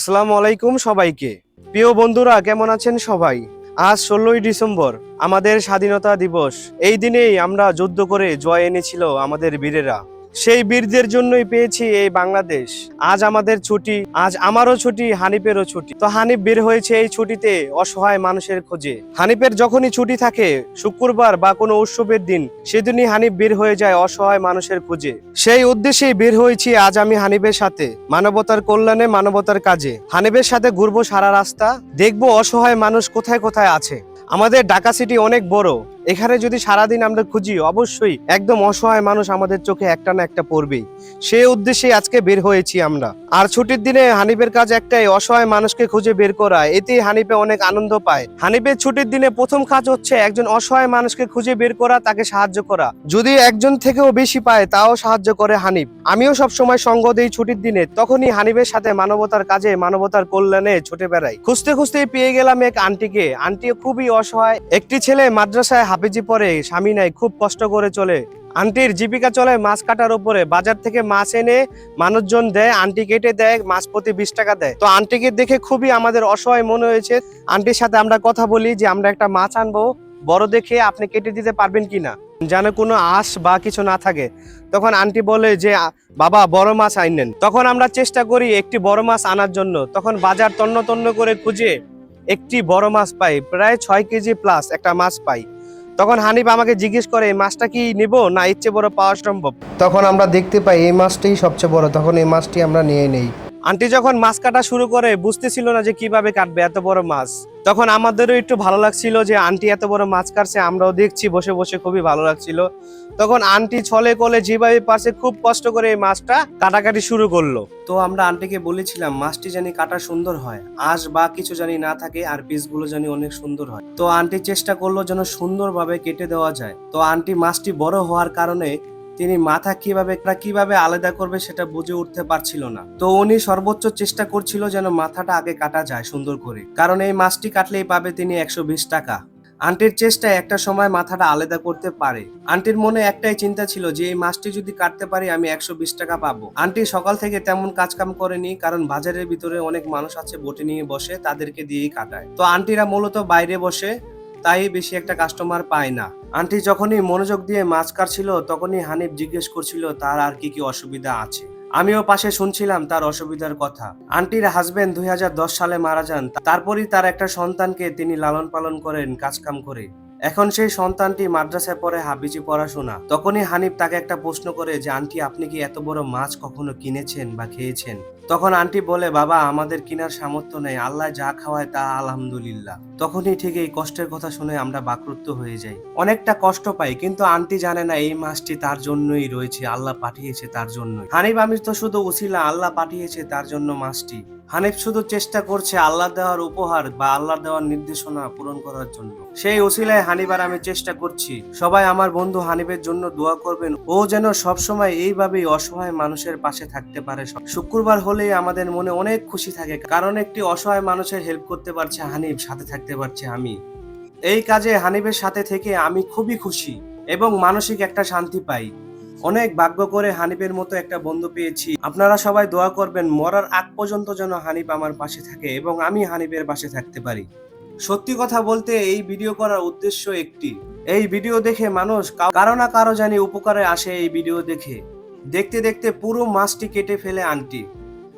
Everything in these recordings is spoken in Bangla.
আসসালামু আলাইকুম সবাইকে। প্রিয় বন্ধুরা, কেমন আছেন সবাই? আজ ষোলোই ডিসেম্বর, আমাদের স্বাধীনতা দিবস। এই দিনেই আমরা যুদ্ধ করে জয় এনেছিল আমাদের বীরেরা। সেই বীরদের জন্যই পেয়েছি এই বাংলাদেশ। আজ আমাদের ছুটি, আজ আমারও ছুটি, হানিফেরও ছুটি। তো হানিফ বের হয়েছে এই ছুটিতে অসহায় মানুষের খোঁজে। হানিফের যখনই ছুটি থাকে, শুক্রবার বা কোনো উৎসবের দিন, সেদিনই হানিফ বের হয়ে যায় অসহায় মানুষের খোঁজে। সেই উদ্দেশ্যেই বের হয়েছি আজ আমি হানিফের সাথে। মানবতার কল্যাণে, মানবতার কাজে। হানিফের সাথে ঘুরবো সারা রাস্তা। দেখব অসহায় মানুষ কোথায় কোথায় আছে। আমাদের ঢাকা সিটি অনেক বড়। এখানে যদি সারাদিন আমরা খুঁজি, অবশ্যই একদম অসহায় মানুষ আমাদের চোখে একটা না একটা পড়বেই। সেই উদ্দেশ্যে আজকে বের হয়েছি আমরা। আর ছুটির দিনে হানিফের কাজ একটাই, অসহায় মানুষকে খুঁজে বের করা। এতে হানিফে অনেক আনন্দ পায়। হানিফের ছুটির দিনে প্রথম কাজ হচ্ছে একজন অসহায় মানুষকে খুঁজে বের করা, তাকে সাহায্য করা। যদি একজন থেকেও বেশি পায়, তাও সাহায্য করে হানিফ। আমিও সব সময় সঙ্গ দেই ছুটির দিনে। তখনই হানিফের সাথে মানবতার কাজে, মানবতার কল্যাণে ছুটে বেড়াই। খুঁজতে খুঁজতেই পেয়ে গেলাম এক আন্টিকে। আন্টি খুবই অসহায়। একটি ছেলে মাদ্রাসায় হাফিজি পরে স্বামী নাই, খুব কষ্ট করে চলে। আন্টির জীবিকা চলে মাছ কাটার উপরে। বাজার থেকে মাছ এনে মানুষজন দেয়, আন্টি কেটে দেয়, মাছ প্রতি বিশ টাকা দেয়। তো আন্টিকে দেখে খুবই আমাদের অসহায় মনে হয়েছে। আন্টির সাথে আমরা কথা বলি যে, আমরা একটা মাছ আনব, বড় দেখে আপনি কেটে দিতে পারবেন কিনা যেন কোনো আঁশ বা কিছু না থাকে। তখন আন্টি বলে যে বাবা, বড় মাছ আইনেন তখন আমরা চেষ্টা করি একটি বড় মাছ আনার জন্য। তখন বাজার তন্ন তন্ন করে খুঁজে একটি বড় মাছ পাই। প্রায় ছয় কেজি প্লাস একটা মাছ পাই। তখন হানিফ আমাকে জিজ্ঞেস করে, এই মাছটা কি নিব না ইচ্ছে বড় পাওয়া সম্ভব? তখন আমরা দেখতে পাই এই মাছটাই সবচেয়ে বড়। তখন এই মাছটি আমরা নিয়ে নেই। আন্টি যখন মাছ কাটা শুরু করে, বুঝতেছিল না যে কীভাবে কাটবে এত বড় মাছ। তখন আমাদেরও একটু ভালো লাগছিল যে আন্টি এত বড় মাছ কাটছে, আমরাও দেখছি, বসে বসে খুবই ভালো লাগছিল। তখন আন্টি ছলে কলে যেভাবে পারছে খুব কষ্ট করে এই মাছটা কাটাকাটি শুরু করল। তো আমরা আন্টিকে বলেছিলাম, মাছটি জানি কাটা সুন্দর হয়, আঁশ বা কিছু জানি না থাকে আর পিসগুলো জানি অনেক সুন্দর হয়। তো আন্টি চেষ্টা করল যেন সুন্দরভাবে কেটে দেওয়া যায়। তো আন্টি মাছটি বড় হওয়ার কারণে তিনি মাথা কীভাবে কীভাবে আলাদা করবে সেটা বুঝে উঠতে পারছিল না। তো উনি সর্বোচ্চ চেষ্টা করছিল যেন মাথাটা আগে কাটা যায় সুন্দর করে। কারণ এই মাছটি কাটলেই পাবে তিনি একশো বিশ টাকা। আন্টির চেষ্টায় একটা সময় মাথাটা আলাদা করতে পারে। আন্টির মনে একটাই চিন্তা ছিল যে এই মাছটি যদি কাটতে পারি আমি একশো বিশ টাকা পাবো। আন্টি সকাল থেকে তেমন কাজ কাম করেনি কারণ বাজারের ভিতরে অনেক মানুষ আছে বটে নিয়ে বসে তাদেরকে দিয়েই কাটায়। তো আন্টিরা মূলত বাইরে বসে তাই বেশি একটা কাস্টমার পায় না। আন্টি যখনই মনোযোগ দিয়ে মাছ কাটছিল, তখনই হানিফ জিজ্ঞেস করছিল, তার আর কি কি অসুবিধা আছে? আমিও পাশে শুনছিলাম তার অসুবিধার কথা। আন্টির হাজবেন্ড দুই হাজার দশ সালে মারা যান তারপরই তার একটা সন্তানকে তিনি লালন পালন করেন কাজকাম করে। এখন সেই সন্তানটি মাদ্রাসায় পড়ে হাবিজি পড়াশোনা। তখনই হানিফ তাকে একটা প্রশ্ন করে যে, আন্টি, আপনি কি এত বড় মাছ কখনো কিনেছেন বা খেয়েছেন? তখন আন্টি বলে, বাবা, আমাদের কিনার সামর্থ্য নেই। আল্লাহ যা খাওয়ায় তা আলহামদুলিল্লাহ। তখনই ঠিক এই কষ্টের কথা শুনে আমরা বাকরুত্ব হয়ে যাই। অনেকটা কষ্ট পাই, কিন্তু আন্টি জানে না এই মাছটি তার জন্যই রয়েছে। আল্লাহ পাঠিয়েছে তার জন্যই। হানিফ আমি তো শুধু উসিলা, আল্লাহ পাঠিয়েছে তার জন্য মাছটি হানিফ শুধু চেষ্টা করছে আল্লাহ দেওয়ার উপহার বা আল্লাহ দেওয়ার নির্দেশনা পূরণ করার জন্য। সেই ওসিলায় হানিবার আমি চেষ্টা করছি, সবাই আমার বন্ধু হানিফের জন্য দোয়া করবেন। ও যেন সবসময় এইভাবেই অসহায় মানুষের পাশে থাকতে পারে। শুক্রবার হলেই আমাদের মনে অনেক খুশি থাকে, কারণ একটি অসহায় মানুষের হেল্প করতে পারছে হানিফ, সাথে থাকতে পারছে আমি। এই কাজে হানিফের সাথে থেকে আমি খুবই খুশি এবং মানসিক একটা শান্তি পাই। অনেক ভাগ্য করে হানিফের মতো একটা বন্ধু পেয়েছি। আপনারা সবাই দোয়া করবেন, মরার আগ পর্যন্ত যেন হানিফ আমার পাশে থাকে এবং আমি হানিফের পাশে থাকতে পারি। সত্যি কথা বলতে এই ভিডিও করার উদ্দেশ্য একটি। এই ভিডিও দেখে মানুষ কারও না কারও জানি উপকারে আসে এই ভিডিও দেখে। দেখতে দেখতে পুরো মাছটি কেটে ফেলে আনটি।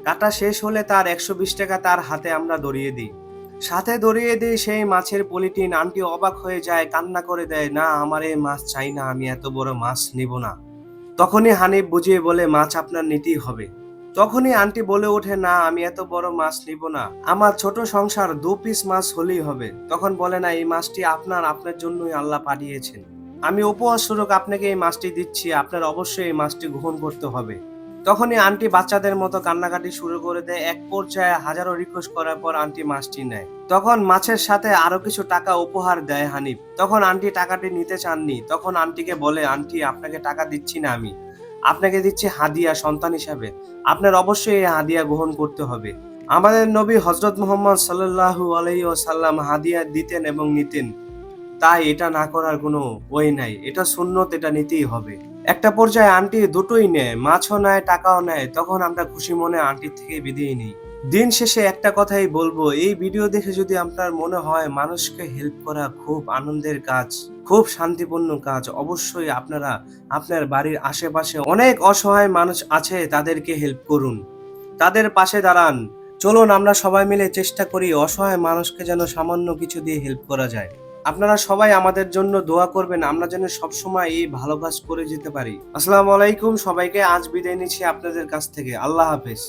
কাটা শেষ হলে তার একশো বিশ টাকা তার হাতে আমরা ধরিয়ে দিই। সাথে ধরিয়ে দিই সেই মাছের পলিটিন। আন্টি অবাক হয়ে যায়, কান্না করে দেয়, না, আমার এই মাছ চাই না, আমি এত বড় মাছ নিব না। তখনই হানিফ বুঝিয়ে বলে, মাছ আপনার নিতেই হবে। তখনই আন্টি বলে ওঠে, না, আমি এত বড় মাছ নিব না। আমার ছোট সংসার দু পিস মাছ হলেই হবে। তখন বলে, না, এই মাছটি আপনার আপনার জন্যই আল্লাহ পাঠিয়েছেন। আমি উপহার স্বরূপ আপনাকে এই মাছটি দিচ্ছি। আপনার অবশ্যই এই মাছটি গ্রহণ করতে হবে। তখনই আন্টি বাচ্চাদের মতো কান্নাকাটি শুরু করে দেয়। এক পর্যায়ে হাজারো রিকোয়েস্ট করার পর আন্টি মাছটি নেয়। তখন মাছের সাথে আরও কিছু টাকা উপহার দেয় হানিফ। তখন আন্টি টাকাটি নিতে চাননি। তখন আন্টিকে বলে, আন্টি, আপনাকে টাকা দিচ্ছি না আমি। আপনাকে দিচ্ছি হাদিয়া, সন্তান হিসাবে। আপনার অবশ্যই এই হাদিয়া গ্রহণ করতে হবে। আমাদের নবী হজরত মোহাম্মদ সাল্লাল্লাহু আলাইহি ওয়াসাল্লাম হাদিয়া দিতেন এবং নিতেন। তাই এটা না করার কোনো ওই নাই। এটা সুন্নত, এটা নিতেই হবে। একটা পর্যায়ে আন্টি দুটোই নেয়, মাছও নেয়, টাকাও নেয়, তখন আমরা খুশি মনে আন্টির থেকে বিদায় নিই। দিন শেষে একটা কথাই বলব, এই ভিডিও দেখে যদি আপনার মনে হয় মানুষকে হেল্প করা খুব আনন্দের কাজ, খুব শান্তিপূর্ণ কাজ, অবশ্যই আপনারা আপনার বাড়ির আশেপাশে অনেক অসহায় মানুষ আছে, তাদেরকে হেল্প করুন। তাদের পাশে দাঁড়ান। চলুন আমরা সবাই মিলে চেষ্টা করি অসহায় মানুষকে যেন সামান্য কিছু দিয়ে হেল্প করা যায়। আপনারা সবাই আমাদের জন্য দোয়া করবেন, আমরা যেন সবসময় এই ভালোবাস করে যেতে পারি। আসসালামু আলাইকুম, সবাইকে আজ বিদায় নিচ্ছি আপনাদের কাছ থেকে। আল্লাহ হাফেজ।